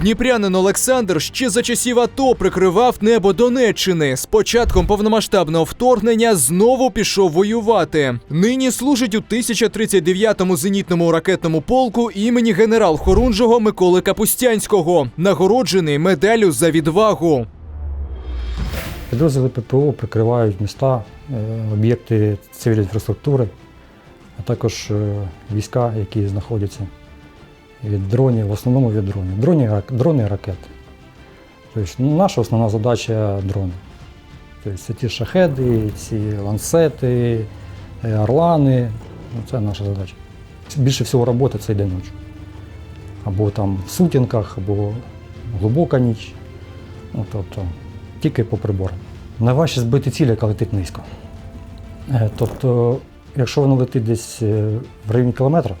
Дніпрянин Олександр ще за часів АТО прикривав небо Донеччини. З початком повномасштабного вторгнення знову пішов воювати. Нині служить у 1039-му зенітному ракетному полку імені генерал Хорунжого Миколи Капустянського, нагороджений медаллю за відвагу. Підрозділи ППО прикривають міста, е, об'єкти цивільної інфраструктури, а також е, війська, які знаходяться від дронів, в основному від дронів. Дрони, дрони і ракети. Тобто, ну, наша основна задача дрони. Тобто, це ті шахеди, ці ланцети, е, орлани. Ну, це наша задача. Більше всього роботи це йде ночі. Або там в сутінках, або глибока ніч. Ну, тобто, тільки по приборам. Найважче збити ціль, яка летить низько. Е, Тобто, якщо вона летить десь е, в районі кілометра,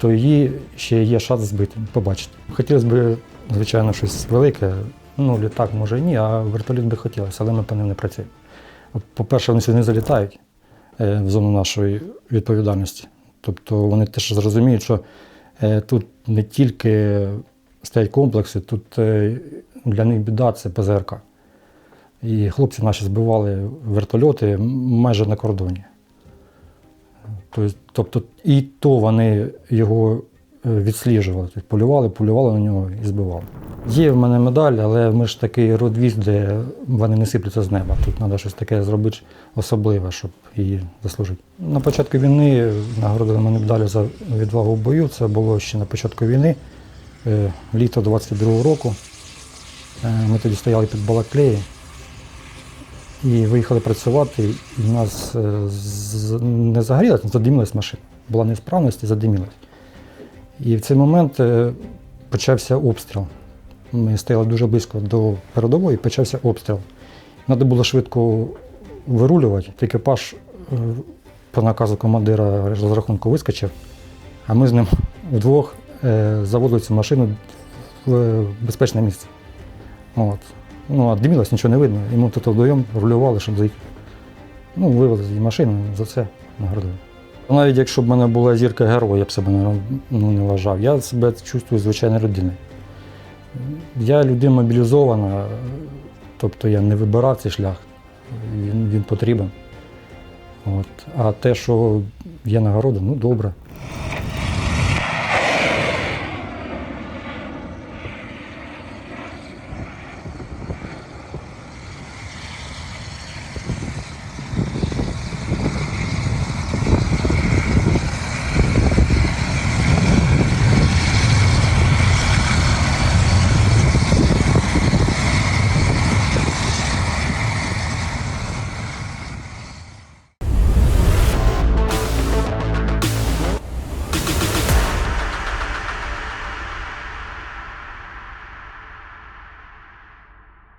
то її ще є шанс збити, побачити. Хотілося б, звичайно, щось велике. Ну, літак може і ні, а вертоліт би хотілося, але ми по ним не працюємо. По-перше, вони сюди не залітають е, в зону нашої відповідальності. Тобто вони теж зрозуміють, що е, тут не тільки стоять комплекси, тут е, для них біда це ПЗРК. І хлопці наші збивали вертольоти майже на кордоні. Тобто, і то вони його е, відсліджували. Полювали, полювали на нього і збивали. Є в мене медаль, але ми ж такий родвіз, де вони не сипляться з неба. Тут треба щось таке зробити особливе, щоб її заслужити. На початку війни нагородили мене медаллю за відвагу в бою. Це було ще на початку війни, е, літо 22-го року. Е, Ми тоді стояли під Балаклеєю і виїхали працювати, і в нас е, не загорілась, задимілась машина. Була несправність і задимілась. І в цей момент е, почався обстріл. Ми стояли дуже близько до передової, почався обстріл. Треба було швидко вирулювати. Екіпаж е, по наказу командира розрахунку вискочив, а ми з ним вдвох заводили цю машину в безпечне місце. От. Ну, а димілось, нічого не видно. І ми тут вдвоєм рулювали, щоб заїхати. Ну, вивезли її машини, за це нагородили. Навіть якщо б в мене була зірка героя, я б себе ну, не вважав. Я себе чувствую звичайно людиною. Я людина мобілізована, тобто я не вибирав цей шлях, він, він потрібен. От. А те, що є нагорода, ну добре.